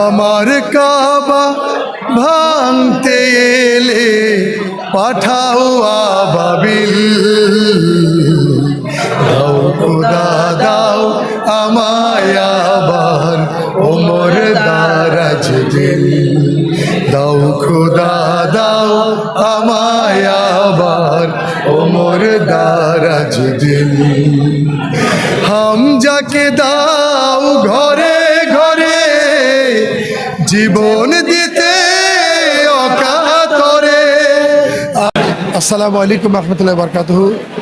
আমার কাবা ভাঙতে এলে পাঠাও আবাবিল। দাও খোদা, দাও আমায় আবার ওমর দারাজ দিল। দাও খোদা, দাও আমায় আবার ওমর দারাজ দিল। হামজাকে দাও ঘরে ঘরে জীবন দিতে আসসালামু আলাইকুম রহমতুল্লাহ বরকাত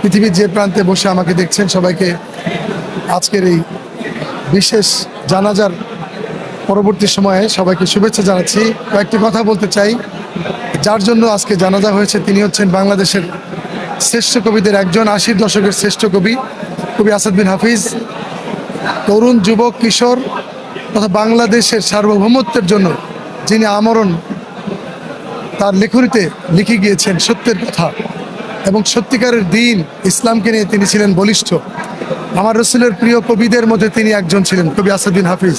পৃথিবীর যে প্রান্তে বসে আমাকে দেখছেন সবাইকে আজকের এই বিশেষ জানাজার পরবর্তী সময়ে সবাইকে শুভেচ্ছা জানাচ্ছি। কয়েকটি কথা বলতে চাই। যার জন্য আজকে জানাজা হয়েছে তিনি হচ্ছেন বাংলাদেশের শ্রেষ্ঠ কবিদের একজন, আশির দশকের শ্রেষ্ঠ কবি কবি আসাদ বিন হাফিজ। তরুণ যুবক, কিশোর তথা বাংলাদেশের সার্বভৌমত্বের জন্য যিনি আমরণ তার লেখনীতে লিখে গিয়েছেন সত্যের কথা এবং সত্যিকারের দিন ইসলামকে নিয়ে তিনি ছিলেন বলিষ্ঠ। আমার রসুলের প্রিয় কবিদের মধ্যে তিনি একজন ছিলেন, কবি আসাদ বিন হাফিজ।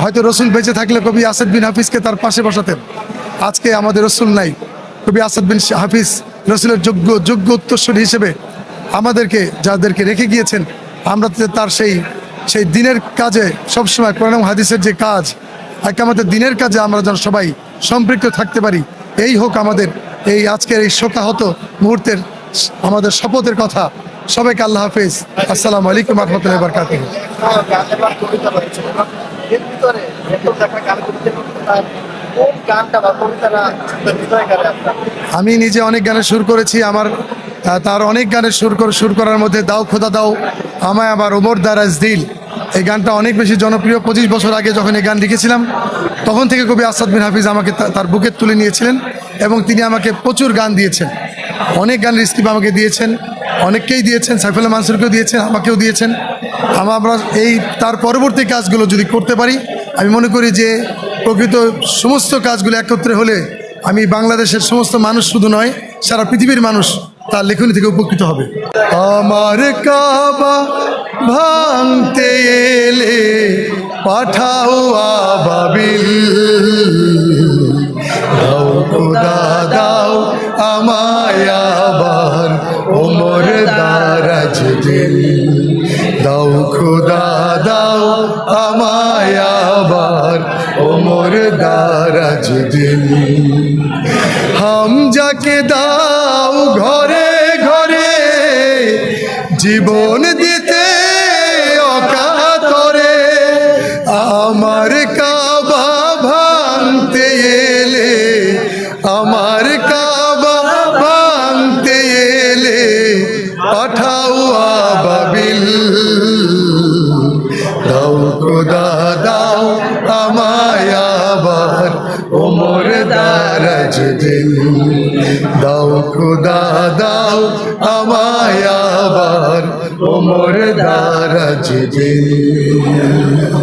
হয়তো রসুল বেঁচে থাকলে কবি আসাদ বিন হাফিজকে তার পাশে বসাতেন। আজকে আমাদের রসুল নাই, কবি আসাদ বিন হাফিজ রসুলের যোগ্য যোগ্য উত্তরসূরি হিসেবে আমাদেরকে, যাদেরকে রেখে গিয়েছেন, আমরা তার সেই সেই দিনের কাজে সবসময় কোরআন হাদিসের যে কাজ একে আমাদের দিনের কাজে আমরা যেন সবাই সম্পৃক্ত থাকতে পারি। এই হোক আমাদের এই আজকের এই শোকাহত মুহূর্তের আমাদের শপথের কথা। সবাইকে আল্লাহ হাফেজ। আসসালামু আলাইকুম রহমতুল্লাহ বরকাত আমি নিজে অনেক গানের সুর করেছি আমার তার অনেক গানের সুর করে সুর করার মধ্যে দাও খোদা দাও আমায় আবার ওমর দারাজ দিল। এই গানটা অনেক বেশি জনপ্রিয়। পঁচিশ বছর আগে যখন এই গান লিখেছিলাম, তখন থেকে কবি আসাদ বিন হাফিজ আমাকে তার বুকে তুলে নিয়েছিলেন এবং তিনি আমাকে প্রচুর গান দিয়েছেন। অনেক গানের স্ক্রিপ্ট আমাকে দিয়েছেন, অনেককেই দিয়েছেন সাইফুল্লাহ মানসুরকেও দিয়েছেন, আমাকেও দিয়েছেন। আমা- আমরা এই তার পরবর্তী কাজগুলো যদি করতে পারি, আমি মনে করি যে প্রকৃত সমস্ত কাজগুলো একত্রে হলে আমি বাংলাদেশের সমস্ত মানুষ শুধু নয়, সারা পৃথিবীর মানুষ তার লেখনী থেকে উপকৃত হবে। আমার কাবা ভাঙতে এলে পাঠাও আবাবিল। দাও খোদা, দাও আমায় আবার ওমর দারাজ দিল। দাও খোদা, দাও আমায় আবার ওমর দারাজ দিল। হামজাকে দাও ঘরে ঘরে। জীবন দিতে অকাতরে। আমার কাবা ভাঙতে এলে আমার কাবা দারাজ দিন দাও খুদা দাও আমায় আবার ওমর দারাজ দিল